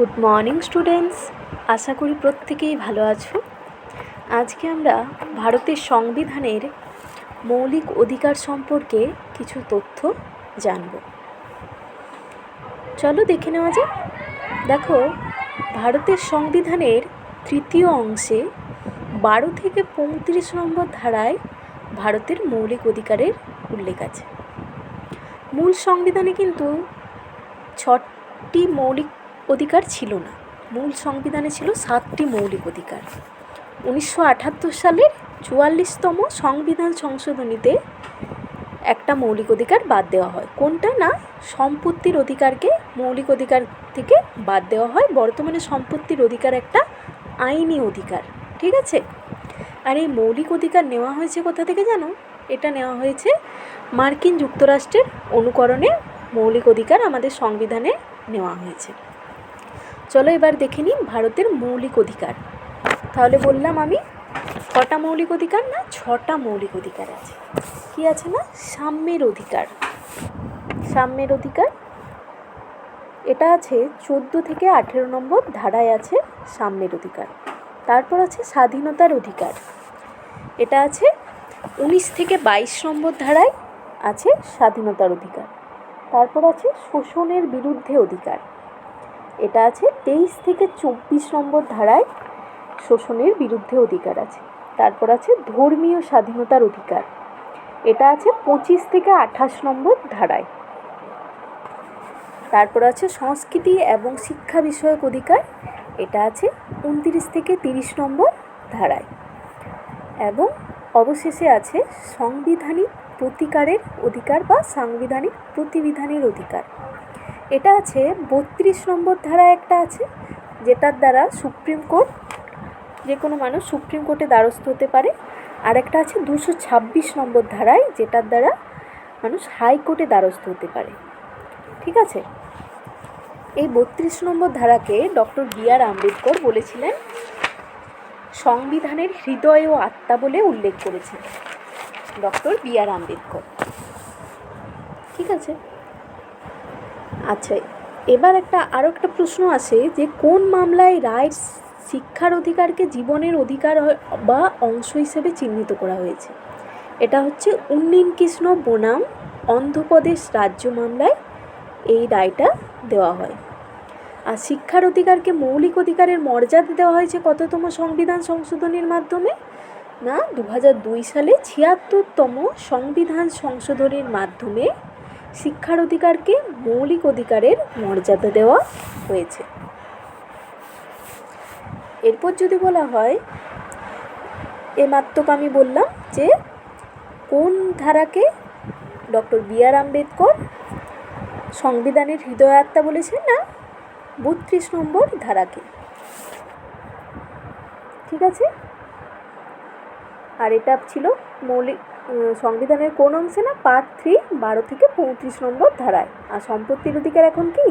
Good morning students আশা করি প্রত্যেকেই ভালো আছো। আজকে আমরা ভারতের সংবিধানের মৌলিক অধিকার সম্পর্কে কিছু তথ্য জানব। চলো দেখে নেওয়া যাক। দেখো, ভারতের সংবিধানের তৃতীয় অংশে বারো থেকে পঁয়ত্রিশ নম্বর ধারায় ভারতের মৌলিক অধিকারের উল্লেখ আছে। মূল সংবিধানে কিন্তু ছটি মৌলিক অধিকার ছিল না। মূল সংবিধানে ছিল সাতটি মৌলিক অধিকার। উনিশশো আটাত্তর সালের চুয়াল্লিশতম সংবিধান সংশোধনীতে একটা মৌলিক অধিকার বাদ দেওয়া হয়। কোনটা না? সম্পত্তির অধিকারকে মৌলিক অধিকার থেকে বাদ দেওয়া হয়। বর্তমানে সম্পত্তির অধিকার একটা আইনি অধিকার। ঠিক আছে? আর এই মৌলিক অধিকার নেওয়া হয়েছে কোথা থেকে জানো? এটা নেওয়া হয়েছে মার্কিন যুক্তরাষ্ট্রের অনুকরণে মৌলিক অধিকার আমাদের সংবিধানে নেওয়া হয়েছে। চলো এবার দেখে নিই ভারতের মৌলিক অধিকার। তাহলে বললাম আমি কটা মৌলিক অধিকার না, ছটা মৌলিক অধিকার আছে। কি আছে না? সাম্যের অধিকার। সাম্যের অধিকার? এটা আছে চোদ্দ থেকে আঠেরো নম্বর ধারায় আছে সাম্যের অধিকার। তারপর আছে স্বাধীনতার অধিকার। এটা আছে উনিশ থেকে বাইশ নম্বর ধারায় আছে স্বাধীনতার অধিকার। তারপর আছে শোষণের বিরুদ্ধে অধিকার। এটা আছে তেইশ থেকে চব্বিশ নম্বর ধারায় শোষণের বিরুদ্ধে অধিকার আছে। তারপর আছে ধর্মীয় স্বাধীনতার অধিকার। এটা আছে পঁচিশ থেকে আঠাশ নম্বর ধারায়। তারপর আছে সংস্কৃতি এবং শিক্ষা বিষয়ক অধিকার। এটা আছে উনতিরিশ থেকে তিরিশ নম্বর ধারায়। এবং অবশেষে আছে সাংবিধানিক প্রতিকারের অধিকার বা সাংবিধানিক প্রতিবিধানের অধিকার। এটা আছে বত্রিশ নম্বর ধারা একটা আছে, যেটার দ্বারা সুপ্রিম কোর্ট, যে কোনো মানুষ সুপ্রিম কোর্টে দ্বারস্থ হতে পারে। আর একটা আছে দুশো ছাব্বিশ নম্বর ধারায়, যেটার দ্বারা মানুষ হাইকোর্টে দ্বারস্থ হতে পারে। ঠিক আছে? এই বত্রিশ নম্বর ধারাকে ডক্টর বি আর আম্বেদকর বলেছিলেন, সংবিধানের হৃদয় ও আত্মা বলে উল্লেখ করেছেন ডক্টর বি আর আম্বেদকর। ঠিক আছে? এবার একটা আরও একটা প্রশ্ন আছে যে কোন মামলায় রায় শিক্ষার অধিকারকে জীবনের অধিকার বা অংশ হিসেবে চিহ্নিত করা হয়েছে? এটা হচ্ছে উন্নীন কৃষ্ণ বনাম অন্ধ্রপ্রদেশ রাজ্য মামলায় এই রায়টা দেওয়া হয়। আর শিক্ষার অধিকারকে মৌলিক অধিকারের মর্যাদা দেওয়া হয়েছে কততম সংবিধান সংশোধনীর মাধ্যমে? না দু সালে ছিয়াত্তরতম সংবিধান সংশোধনীর মাধ্যমে শিক্ষার অধিকারকে মৌলিক অধিকারের মর্যাদা দেওয়া হয়েছে। এরপর যদি বলা হয়, এ মাত্রক আমি বললাম যে, কোন ধারাকে ডক্টর বি আর আম্বেদকর সংবিধানের হৃদয়াত্মা বলেছেন না, বত্রিশ নম্বর ধারাকে। ঠিক আছে? আর এটা ছিল মৌলিক সংবিধানের কোন অংশে না পার্ট থ্রি বারো থেকে পঁয়ত্রিশ নম্বর ধারায়। আর সম্পত্তির অধিকার এখন কি?